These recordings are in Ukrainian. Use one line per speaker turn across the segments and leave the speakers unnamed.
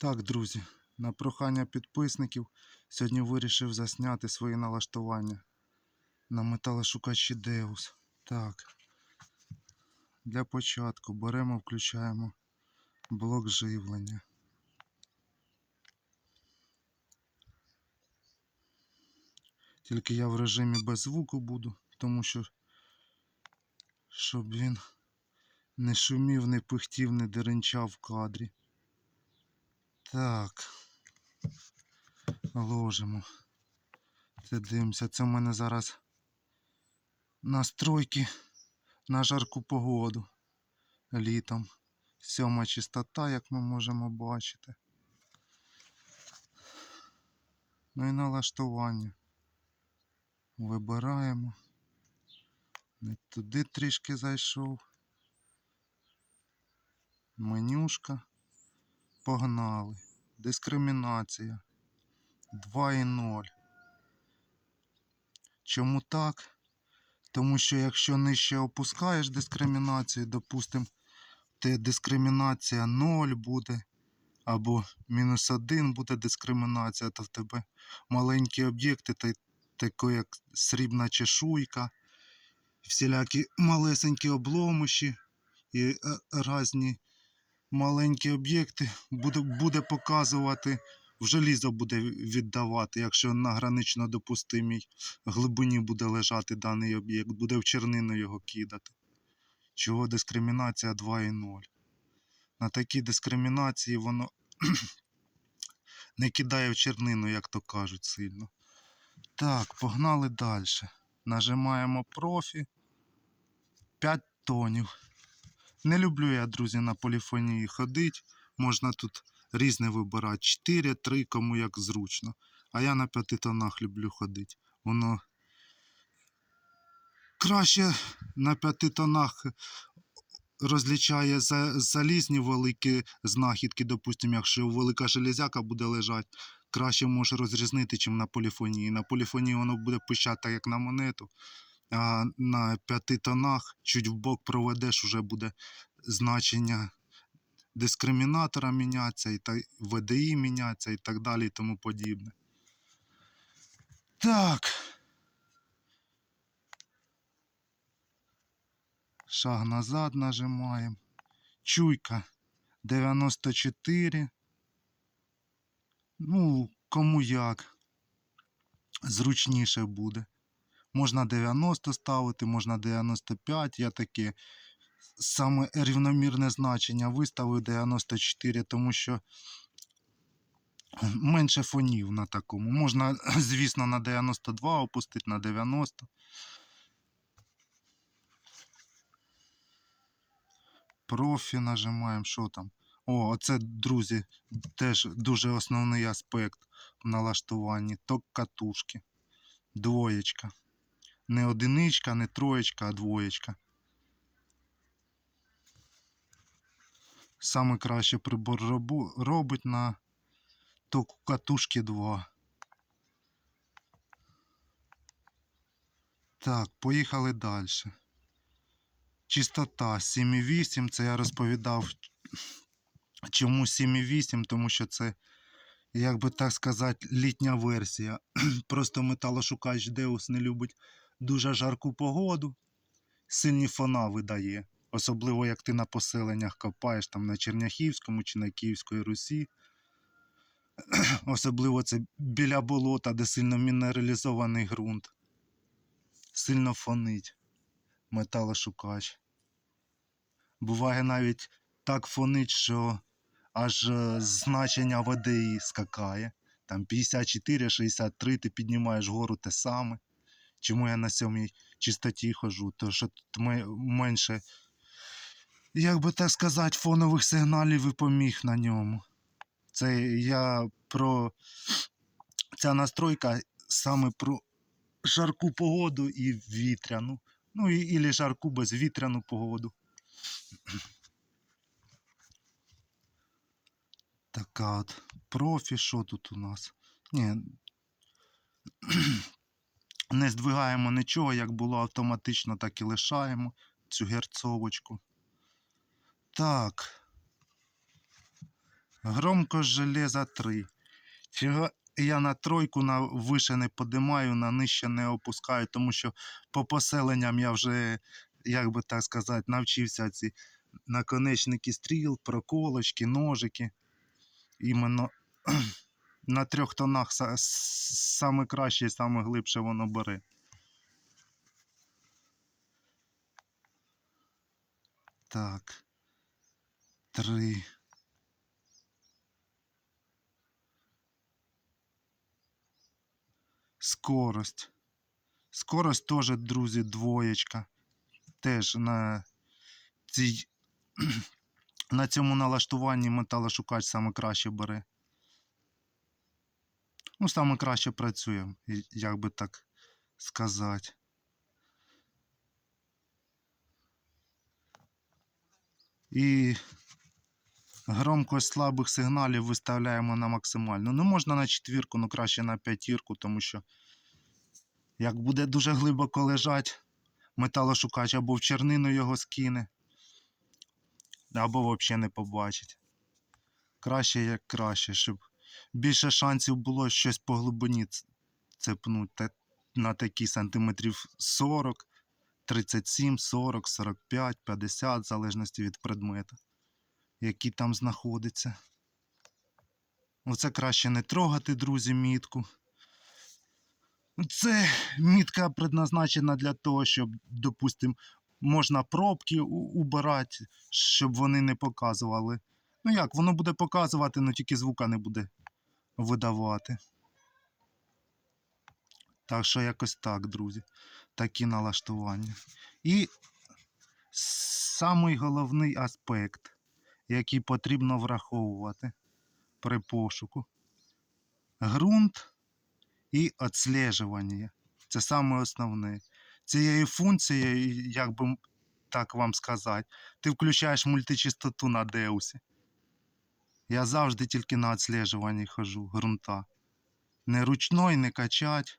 Так, друзі, на прохання підписників сьогодні вирішив засняти свої налаштування на металошукачі Deus. Так. Для початку беремо, включаємо блок живлення. Тільки я в режимі без звуку буду, тому що щоб він не шумів, не пихтів, не деренчав в кадрі. Так. Ложимо. Це дивимося. Це в мене зараз настройки на жарку погоду літом. Сьома чистота, як ми можемо бачити. Ну і налаштування. Вибираємо. Не туди трішки зайшов. Менюшка. Погнали. Дискримінація. 2,0. Чому так? Тому що якщо нижче опускаєш дискримінацію, допустимо, те дискримінація 0 буде, або мінус 1 буде дискримінація, то в тебе маленькі об'єкти, та- такі як срібна чешуйка, всілякі малесенькі обломиші і е, різні маленькі об'єкти буде, буде показувати, в желізо буде віддавати, якщо на гранично допустимій глибині буде лежати даний об'єкт, буде в чернину його кидати. Чого дискримінація 2,0. На такій дискримінації воно не кидає в чернину, як то кажуть, сильно. Так, погнали далі. Нажимаємо профі. 5 тонів. Не люблю я, друзі, на поліфонії ходити. Можна тут різне вибирати. 4, 3, кому як зручно. А я на п'яти тонах люблю ходити. Воно краще на п'яти тонах розлічає залізні великі знахідки. Допустимо, якщо велика железяка буде лежати, краще може розрізнити, чим на поліфонії. На поліфонії воно буде пищати як на монету. А на п'яти тонах чуть вбок проведеш, уже буде значення дискримінатора мінятися, і та ВДІ мінятися і так далі і тому подібне. Так. Шаг назад нажимаємо. Чуйка 94. Ну, кому як. Зручніше буде. Можна 90 ставити, можна 95. Я таке саме рівномірне значення виставив 94, тому що менше фонів на такому. Можна, звісно, на 92 опустити, на 90. Профі нажимаємо, що там. О, оце, друзі, теж дуже основний аспект в налаштуванні. Ток катушки. Двоєчка. Не одиничка, не троєчка, а двоєчка. Саме краще прибор робить на току катушки 2. Так, поїхали далі. Чистота 7,8. Це я розповідав, чому 7,8, тому що це, як би так сказати, літня версія. Просто металошукач Deus не любить дуже жарку погоду, сильні фона видає. Особливо як ти на поселеннях копаєш там на Черняхівському чи на Київської Русі. Особливо це біля болота, де сильно мінералізований ґрунт. Сильно фонить металошукач. Буває навіть так фонить, що аж е, значення ВДІ скакає. Там 54, 63, ти піднімаєш гору те саме. Чому я на сьомій чистоті хожу? То що тут менше, як би так сказати, фонових сигналів і поміг на ньому. Це я про ця настройка саме про жарку погоду і вітряну. Ну і ілі жарку безвітряну погоду. Така от профі, що тут у нас? Ні. Не здвигаємо нічого, як було автоматично, так і лишаємо цю герцовочку. Так. Громкость железа 3. Чого я на тройку на вище не подимаю, на нижче не опускаю, тому що по поселенням я вже, як би так сказати, навчився ці наконечники стріл, проколочки, ножики. Іменно на трьох тонах саме краще і саме глибше воно бере. Так. Три. Скорость. Скорость теж, друзі, двоєчка. Теж на цій на цьому налаштуванні металошукач саме краще бере. Ну, саме краще працює, як би так сказати. І громкость слабих сигналів виставляємо на максимальну. Ну, можна на четвірку, ну краще на п'ятірку, тому що як буде дуже глибоко лежать, металошукач або в чернину його скине, або взагалі не побачить. Краще як краще, щоб більше шансів було щось по глибині цепнути на такі сантиметрів 40, 37, 40, 45, 50, в залежності від предмета, який там знаходиться. Оце краще не трогати, друзі, мітку. Це мітка предназначена для того, щоб, допустимо, можна пробки убирати, щоб вони не показували. Ну як, воно буде показувати, але тільки звука не буде видавати. Так що якось так, друзі. Такі налаштування. І самий головний аспект, який потрібно враховувати при пошуку. Ґрунт і відслежування. Це саме основне. Цією функцією, як би так вам сказати, ти включаєш мультичастоту на деусі. Я завжди тільки на відслежуванні хожу ґрунта. Не ручной, не качать.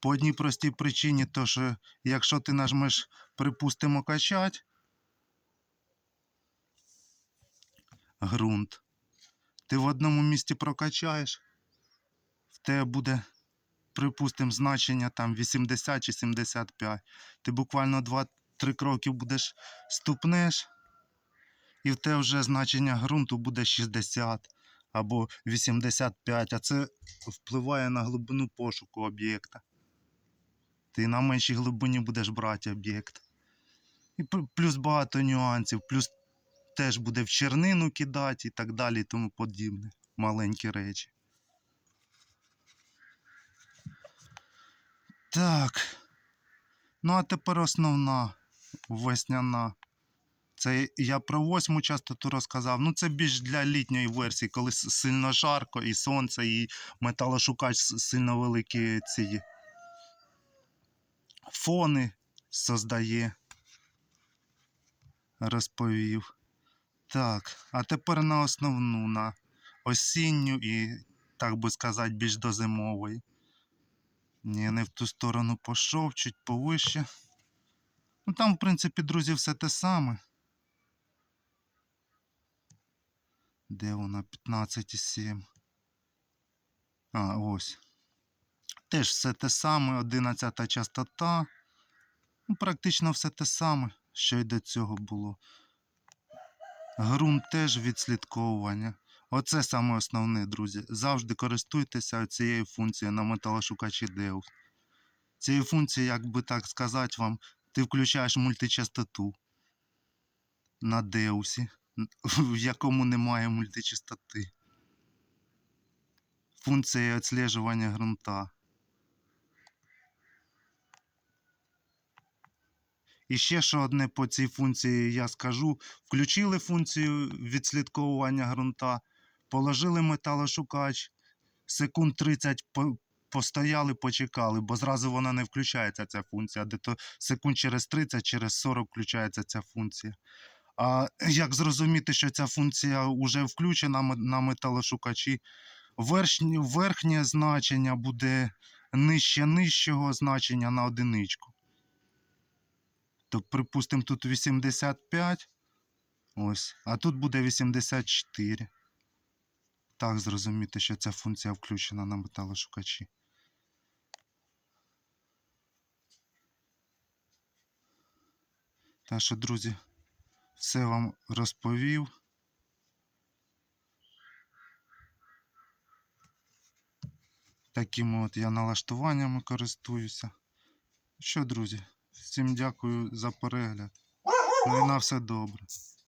По одній простій причині, то що якщо ти нажмеш, припустимо, качать ґрунт, ти в одному місці прокачаєш, в тебе буде, припустимо, значення там 80 чи 75. Ти буквально 2-3 кроки будеш ступнеш, і в тебе вже значення ґрунту буде 60 або 85, а це впливає на глибину пошуку об'єкта. Ти на меншій глибині будеш брати об'єкт. І плюс багато нюансів, плюс теж буде в чернину кидати і так далі і тому подібне. Маленькі речі. Так. Ну, а тепер основна весняна. Це я про восьму частоту розказав. Ну, це більш для літньої версії, коли сильно жарко, і сонце, і металошукач сильно великі ці фони создає. Розповів. Так, а тепер на основну, на осінню і, так би сказати, більш до зимової. Ні, не в ту сторону пішов, чуть повище. Ну там, в принципі, друзі, все те саме. Де вона? 15,7. А, ось. Теж все те саме, 11 частота. Ну, практично все те саме, що й до цього було. Ґрунт теж відслідковування. Оце саме основне, друзі. Завжди користуйтеся цією функцією на металошукачі Deus. Цією функцією, як би так сказати вам, ти включаєш мультичастоту на Деусі, в якому немає мультичастоти. Функція відслежування ґрунта. І ще що одне по цій функції я скажу. Включили функцію відслідковування ґрунта, положили металошукач, секунд 30 по- постояли, почекали, бо зразу вона не включається, ця функція, де то секунд через 30, через 40 включається ця функція. А як зрозуміти, що ця функція вже включена на металошукачі? Верхнє, верхнє значення буде нижче нижчого значення на одиничку. То, припустимо, тут 85. Ось, а тут буде 84. так зрозуміти, що ця функція включена на металошукачі. Так що, друзі, все вам розповів. Такими от я налаштуваннями користуюся. Що, друзі, всім дякую за перегляд. Ну і на все добре.